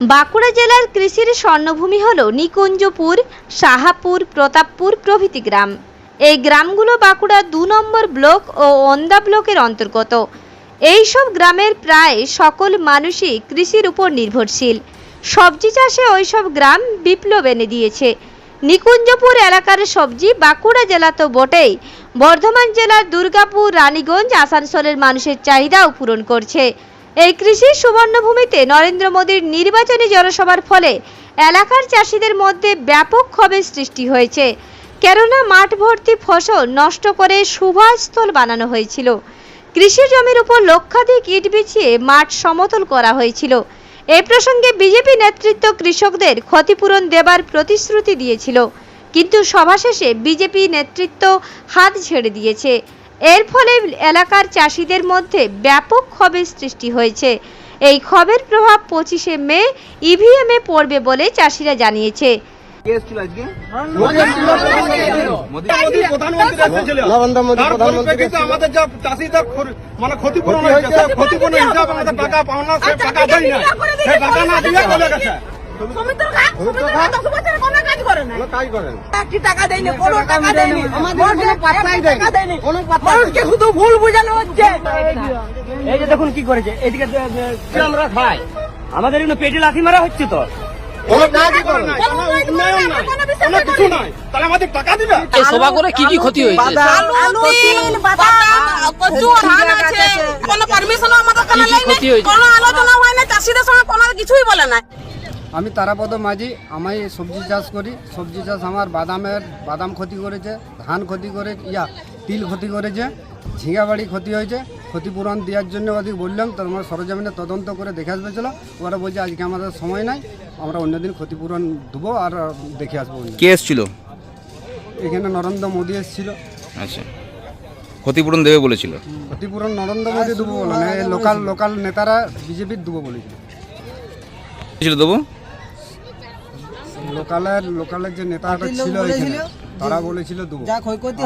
বাঁকুড়া জেলার কৃষির স্বর্ণভূমি হল নিকুঞ্জপুর সাহাপুর প্রতাপপুর প্রভৃতি গ্রাম। এই গ্রামগুলো বাঁকুড়া দু নম্বর ব্লক ও অন্দা ব্লকের অন্তর্গত। এই সব গ্রামের প্রায় সকল মানুষই কৃষির উপর নির্ভরশীল। সবজি চাষে ওইসব গ্রাম বিপ্লব এনে দিয়েছে। নিকুঞ্জপুর এলাকার সবজি বাঁকুড়া জেলা তো বটেই। বর্ধমান জেলার দুর্গাপুর, রানীগঞ্জ, আসানসোলের মানুষের চাহিদাও পূরণ করছে। এই কৃষি সুবর্ণভূমিতে নরেন্দ্র মোদীর নির্বাচনী জনসভার ফলে এলাকার চাষিদের মধ্যে ব্যাপক ক্ষোভের সৃষ্টি হয়েছে। কেননা মাঠ ভর্তি ফসল নষ্ট করে সুভাষস্থল বানানো হয়েছিল। কৃষি জমির উপর লক্ষাধিক ইট বিছিয়ে মাঠ সমতল করা হয়েছিল। এই প্রসঙ্গে বিজেপি নেতৃত্ব কৃষকদের ক্ষতিপূরণ দেবার প্রতিশ্রুতি দিয়েছিল। কিন্তু সভা শেষে বিজেপি নেতৃত্ব হাত ছেড়ে দিয়েছে। এর ফলে এলাকার চাষিদের মধ্যে ব্যাপক ক্ষোভের সৃষ্টি হয়েছে। এই ক্ষোভের প্রভাব পঁচিশে মে ইভিএমে পড়বে বলে চাষিরা জানিয়েছে। আমাদের যা চাষিদের মানে ক্ষতিপূরণ হয়েছে। হয়েছে। ক্ষতিপূরণ হিসাবে আমাদের টাকা পাওনা সে টাকা দেয় না সে টাকা না দিয়ে চলে গেছে। সমিত্র সমিত্র কোনো কাজ করে না কোনো কাজ করেন একটি টাকা দেয়নি কোনো টাকা দেয়নি। আমাদের কোনো পাত্তাই দেয়নি। কোনো পাত্তা মানুষকে শুধু ভুল বোঝানো হচ্ছে। এই যে দেখুন কি করেছে। এদিকে আমরা খাই আমাদের এগুলো পেটে লাথি মারা হচ্ছে তো। সভা করে কি কি ক্ষতি হয়েছে? আলু তিল বাদাম কচু ধান আছে। কোনো পারমিশন আমাদের কি কি ক্ষতি হয়েছে? কোনো আলোচনা হয় না। চাষিদের সঙ্গে কোনো কিছুই বলে না আমি তারাপদ মাঝি আমি সবজি চাষ করি। সবজি চাষ আমার বাদামের বাদাম ক্ষতি করেছে ধান ক্ষতি করে ইয়া তিল ক্ষতি করেছে ঝিঙা বাড়ি ক্ষতি হয়েছে। ক্ষতিপূরণ দেওয়ার জন্য ওদের বললাম তো আমরা সরজমিনে তদন্ত করে দেখে আসবে ছিল ওরা বলছে আজকে আমাদের সময় নাই আমরা অন্যদিন ক্ষতিপূরণ দেবো আর দেখে আসব। কে এসেছিল? এখানে নরেন্দ্র মোদী এসেছিল। আচ্ছা। ক্ষতিপূরণ দেবে বলেছিল? ক্ষতিপূরণ নরেন্দ্র মোদী দেবো বলে না লোকাল লোকাল নেতারা বিজেপির দেবো বলেছিল। দেবো? লোকালের লোকালের যে নেতাটা ছিল এখানে তারা বলেছিল দেবো।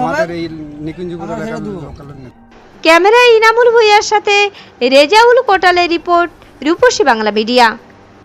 আমাদের এই নিকুঞ্জপুর লোকালের নেতা। ক্যামেরায় ইনামুল ভুইয়ার সাথে রেজাউল কোটালের রিপোর্ট রূপসী বাংলা মিডিয়া।